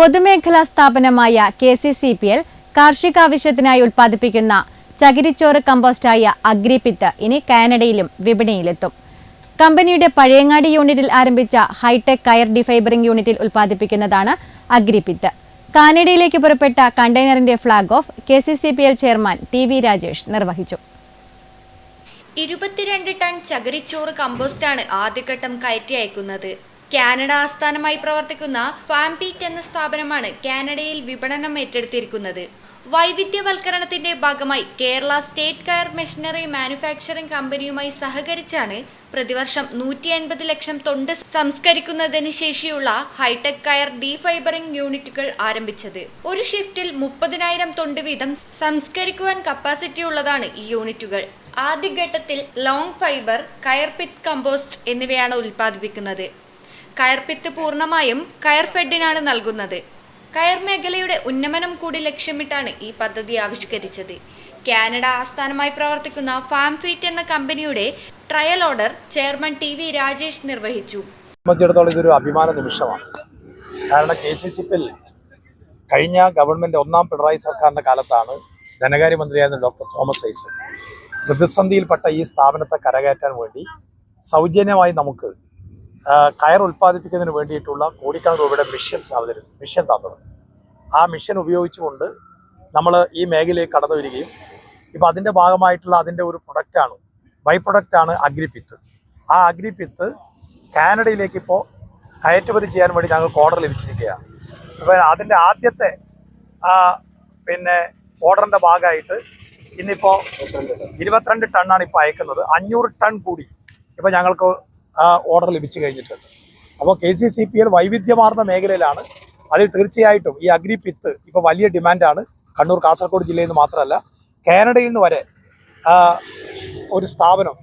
പൊതുമേഖലാ സ്ഥാപനമായ K C C P L കാർഷിക ആവശ്യത്തിനായി ഉൽപ്പാദിപ്പിക്കുന്ന ചകിരിച്ചോറ് കമ്പോസ്റ്റായ അഗ്രിപിത്ത് ഇനി കാനഡയിലും വിപണിയിലെത്തും. കമ്പനിയുടെ പഴയങ്ങാടി യൂണിറ്റിൽ ആരംഭിച്ച ഹൈടെക് കയർ ഡിഫൈബറിംഗ് യൂണിറ്റിൽ ഉൽപ്പാദിപ്പിക്കുന്നതാണ് അഗ്രിപിത്ത്. കാനഡയിലേക്ക് പുറപ്പെട്ട കണ്ടെയ്നറിന്റെ flag off K C C P L chairman T V Rajesh നിർവഹിച്ചു. ഇരുപത്തിരണ്ട് ടൺ ചകിരിച്ചോറ് കമ്പോസ്റ്റാണ് ആദ്യഘട്ടം കയറ്റി അയക്കുന്നത്. കാനഡ ആസ്ഥാനമായി പ്രവർത്തിക്കുന്ന ഫാംപീറ്റ് എന്ന സ്ഥാപനമാണ് കാനഡയിൽ വിപണനം ഏറ്റെടുത്തിരിക്കുന്നത്. വൈവിധ്യവൽക്കരണത്തിന്റെ ഭാഗമായി Kerala state coir machinery manufacturing കമ്പനിയുമായി സഹകരിച്ചാണ് പ്രതിവർഷം നൂറ്റി എൺപത് ലക്ഷം തൊണ്ട് സംസ്കരിക്കുന്നതിന് ശേഷിയുള്ള ഹൈടെക് കയർ ഡീഫൈബറിംഗ് യൂണിറ്റുകൾ ആരംഭിച്ചത്. ഒരു ഷിഫ്റ്റിൽ മുപ്പതിനായിരം തൊണ്ട് വീതം സംസ്കരിക്കുവാൻ കപ്പാസിറ്റി ഉള്ളതാണ് ഈ യൂണിറ്റുകൾ. ആദ്യഘട്ടത്തിൽ ലോങ് ഫൈബർ കയർ പിത്ത് കമ്പോസ്റ്റ് എന്നിവയാണ് ഉൽപ്പാദിപ്പിക്കുന്നത്. കയർപിത്ത് പൂർണമായും കയർ ഫെഡിനാണ് നൽകുന്നത്. കയർ മേഖലയുടെ ഉന്നമനം കൂടി ലക്ഷ്യമിട്ടാണ് ഈ പദ്ധതി ആവിഷ്കരിച്ചത്. കാനഡ ആസ്ഥാനമായി പ്രവർത്തിക്കുന്ന ഫാം ഫീറ്റ് എന്ന കമ്പനിയുടെ trial order chairman T V Rajesh നിർവഹിച്ചു. സംബന്ധിച്ചിടത്തോളം ഇതൊരു അഭിമാന നിമിഷമാണ്. കാരണം കെ സി സി പിൽ കഴിഞ്ഞ ഗവൺമെന്റ് ഒന്നാം പിണറായി സർക്കാരിന്റെ കാലത്താണ് ധനകാര്യമന്ത്രിയായിരുന്ന ഡോക്ടർ തോമസ് ഐസക് പ്രതിസന്ധിയിൽപ്പെട്ട ഈ സ്ഥാപനത്തെ കരകയറ്റാൻ വേണ്ടി സൗജന്യമായി നമുക്ക് കയർ ഉൽപ്പാദിപ്പിക്കുന്നതിന് വേണ്ടിയിട്ടുള്ള കോടിക്കണക്കിന് രൂപയുടെ മിഷൻസ് അവതരി മിഷൻ തന്നത് ആ മിഷൻ ഉപയോഗിച്ചുകൊണ്ട് നമ്മൾ ഈ മേഖലയിൽ കടന്നു വരികയും ഇപ്പോൾ അതിന്റെ ഭാഗമായിട്ടുള്ള അതിന്റെ ഒരു പ്രൊഡക്റ്റാണ് ബൈ പ്രൊഡക്റ്റാണ് അഗ്രിപിത്ത്. ആ അഗ്രിപിത്ത് കാനഡയിലേക്ക് ഇപ്പോൾ കയറ്റുമതി ചെയ്യാൻ വേണ്ടി ഞങ്ങൾക്ക് ഓർഡർ ലഭിച്ചിരിക്കുകയാണ്. അപ്പോൾ അതിന്റെ ആദ്യത്തെ പിന്നെ ഓർഡറിന്റെ ഭാഗമായിട്ട് ഇന്നിപ്പോൾ ഇരുപത്തിരണ്ട് ടണ്ണാണ് ഇപ്പോൾ അയക്കുന്നത്. അഞ്ഞൂറ് ടൺ കൂടി ഇപ്പോൾ ഞങ്ങൾക്ക് ആ ഓർഡർ ലഭിച്ചു കഴിഞ്ഞിട്ടുണ്ട്. അപ്പോൾ K C C P L വൈവിധ്യമാർന്ന മേഖലയിലാണ്. അതിൽ തീർച്ചയായിട്ടും ഈ അഗ്രി പിത്ത് ഇപ്പോൾ വലിയ ഡിമാൻഡാണ് കണ്ണൂർ കാസർഗോഡ് ജില്ലയിൽ നിന്ന് മാത്രമല്ല കാനഡയിൽ നിന്ന് വരെ ഒരു സ്ഥാപനം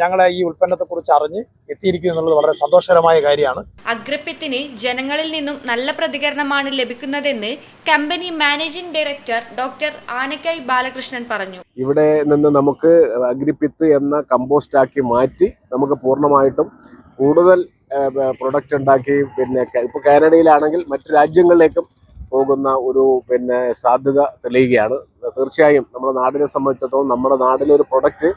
ഞങ്ങളെ ഈ ഉൽപ്പന്നത്തെക്കുറിച്ച് അറിഞ്ഞ് എത്തിയിരിക്കുന്നു എന്നുള്ളത് വളരെ സന്തോഷകരമായ കാര്യമാണ്. അഗ്രപ്പിത്തിന് ജനങ്ങളിൽ നിന്നും നല്ല പ്രതികരണമാണ് ലഭിക്കുന്നതെന്ന് company managing director doctor Anakkai Balakrishnan പറഞ്ഞു. ഇവിടെ നിന്ന് നമുക്ക് അഗ്രിപ്പിത്ത് എന്ന കമ്പോസ്റ്റ് ആക്കി മാറ്റി നമുക്ക് പൂർണമായിട്ടും കൂടുതൽ പ്രൊഡക്റ്റ് ഉണ്ടാക്കി പിന്നെ ഇപ്പൊ കാനഡയിലാണെങ്കിൽ മറ്റു രാജ്യങ്ങളിലേക്കും പോകുന്ന ഒരു പിന്നെ സാധ്യത തെളിയുകയാണ്. തീർച്ചയായും നമ്മുടെ നാടിനെ സംബന്ധിച്ചിടത്തോളം നമ്മുടെ നാടിലെ ഒരു പ്രൊഡക്റ്റ്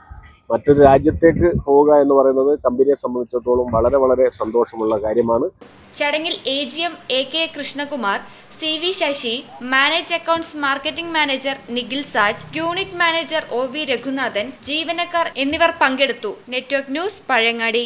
മറ്റൊരു രാജ്യത്തേക്ക് പോവുക എന്ന് പറയുന്നത് കമ്പനിയെ സംബന്ധിച്ചിടത്തോളം വളരെ വളരെ സന്തോഷമുള്ള കാര്യമാണ്. ചടങ്ങിൽ A G M A K Krishnakumar C V Sasi manage accounts marketing manager Nikhil Saj unit manager O V Raghunathan ജീവനക്കാർ എന്നിവർ പങ്കെടുത്തു. Network news Pazhangadi